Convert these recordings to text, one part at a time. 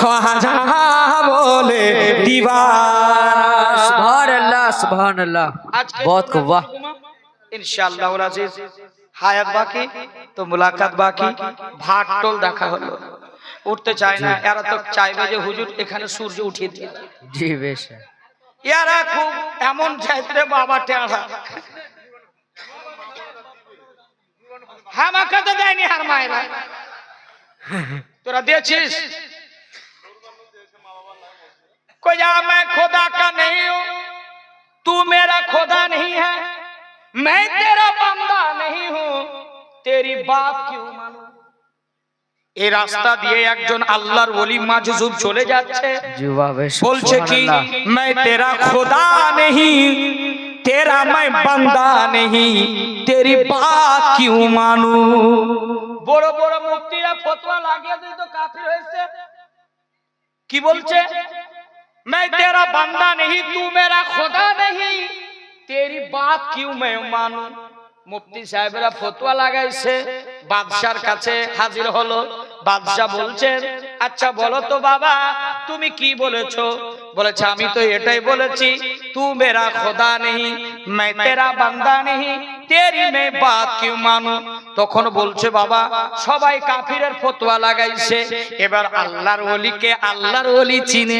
খাজা বলে দিবারাস। সুবহানাল্লাহ সুবহানাল্লাহ। আচ্ছা, বহুত কুওয়া ইনশাআল্লাহ আজিজ। হায়াত বাকি তো মুলাকাত বাকি ভাট টোল দেখা হলো। উঠতে চায় না এরা তো চাইবে যে হুজুর এখানে সূর্য উঠিয়ে দিয়ে জি বেশ। এরা খুব এমন চাইতে বাবা টেঁড়া আমাকে তো দেয়নি আর মায়েরা। তোরা দিয়েছিস? को या मैं खुदा का नहीं हूं। तू मेरा खुदा नहीं है। मैं तेरा बंदा नहीं हूं। तेरी बात क्यों मानू? এই রাস্তা দিয়ে একজন আল্লাহর ওলি মাজুজুব চলে যাচ্ছে বলছে কি মাই তেরা খোদা नहीं তেরা মাই বান্দা नहीं তেরি বাত क्यों মানু বড় বড় মুক্তিরা ফতোয়া লাগিয়ে দিত কাফির হয়েছে। কি বলছে? मैं तेरा बंदा नहीं तू मेरा खुदा नहीं तेरी बात क्यों मैं मानू মুফতি সাহেবরা ফতোয়া লাগাইছে বাদশার কাছে হাজির হলো বাদশাহ বলছেন আচ্ছা বলো তো বাবা তুমি কি বলেছো বলেছে আমি তো এটাই বলেছি তু মেরা খোদা নেই मैं तेरा বান্দা নেই তেরি মে বাত কিউ মানু তখন বলছে বাবা সবাই কাফিরের ফতোয়া লাগাইছে এবার আল্লাহর ওলিকে আল্লাহর ওলি চিনে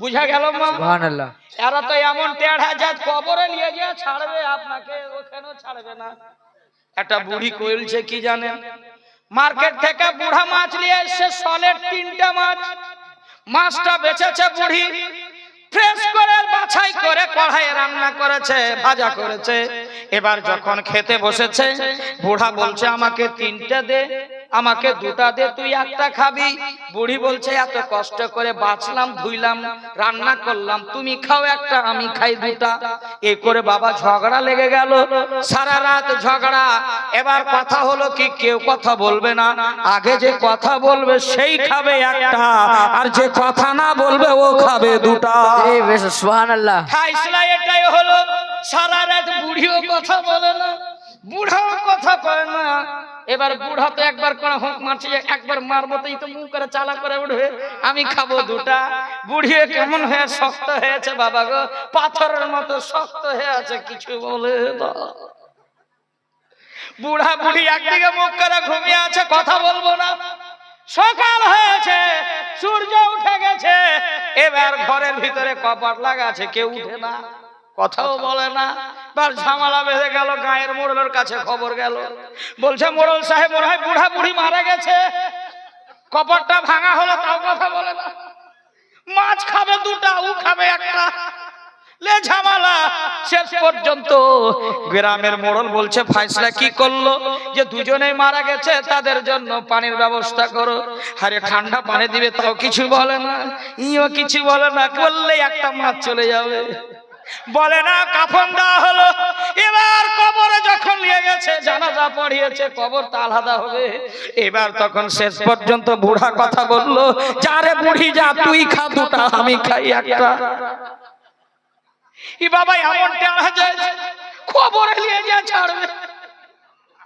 বুঝা গেল মা এরা তো এমন টেড়া হাজার কবরে নিয়ে গিয়ে ছাড়বে আপনাকে ওখানে ছাড়বে না। একটা বুড়ি কইলছে কি জানেন? মার্কেট থেকে বুড়া মাছ নিয়ে এসছে সলের তিনটা মাছ। মাছটা বেচেছে বুড়ি ফ্রেশ করে বাছাই করে কড়াই রান্না করেছে ভাজা করেছে। এবার যখন খেতে বসেছে বুড়া বলছে আমাকে তিনটা দে। আমাকে দুটা দে তুই একটা খাবি। বুড়ি বলছে এত কষ্ট করে বাঁচলাম ধুইলাম রান্না করলাম। তুমি খাও একটা আমি খাই দুটা। এ করে বাবা ঝগড়া লেগে গেল। সারা রাত ঝগড়া। এবার কথা হলো কি কেউ কথা বলবে না। আগে যে কথা বলবে সেই খাবে একটা। আর যে আচ্ছা, কথা না আচ্ছা। বলবে ও খাবে দুটা। হ্যাঁ, এটাই হলো সারা রাত বুড়িও কথা বলে না। বুড়াও কথা কয় এবার বুড়া তো একবার করে হোক মারছে, একবার মারবো তো তো মুখ করে চালা করে উঠবে। আমি খাব দুটা। বুড়িও কেমন হয়ে শক্ত হয়েছে বাবা গো? পাথরের মতো শক্ত হয়ে আছে, কিছু বলে বুড়া বুড়ি একদিকে মুখ করে ঘুমিয়ে আছে, কথা বলব না। সকাল হয়েছে, সূর্য উঠে গেছে। এবার ঘরের ভিতরে কপাট লাগা আছে, কেউ উঠে না, কথাও বলে না। তার ঝামেলা বেঁধে গেল, গায়ের মোড়লের কাছে খবর গেল। বলছে, মোড়ল সাহেব, মনে হয় বুড়া বুড়ি মারা গেছে। কপাটটা ভাঙা হলো তাও কথা বলে না। মাছ খাবে দুটা ও খাবে একটা। লে ঝামেলা, শেষ পর্যন্ত গ্রামের মোড়ল বলছে, ফাইসলা কি করল? যে দুজনেই মারা গেছে, তাদের জন্য পানির ব্যবস্থা করো। আরে, ঠান্ডা পানি দিবে তাও কিছু বলে না। ইও কিছু বলে না করলে একটা মাছ চলে যাবে। বলে না কাফন দেওয়া হলো। এবার কবরে যখন নিয়ে গেছে, জানাজা পড়িয়েছে, কবর তো আলাদা হবে। এবার তখন শেষ পর্যন্ত বুড়া কথা বলল, যারে বুড়ি যা, তুই খা দুটা, আমি খাই একটা। ই বাবা এমন টেড়া যায় খবরে নিয়ে যা ছাড়বে।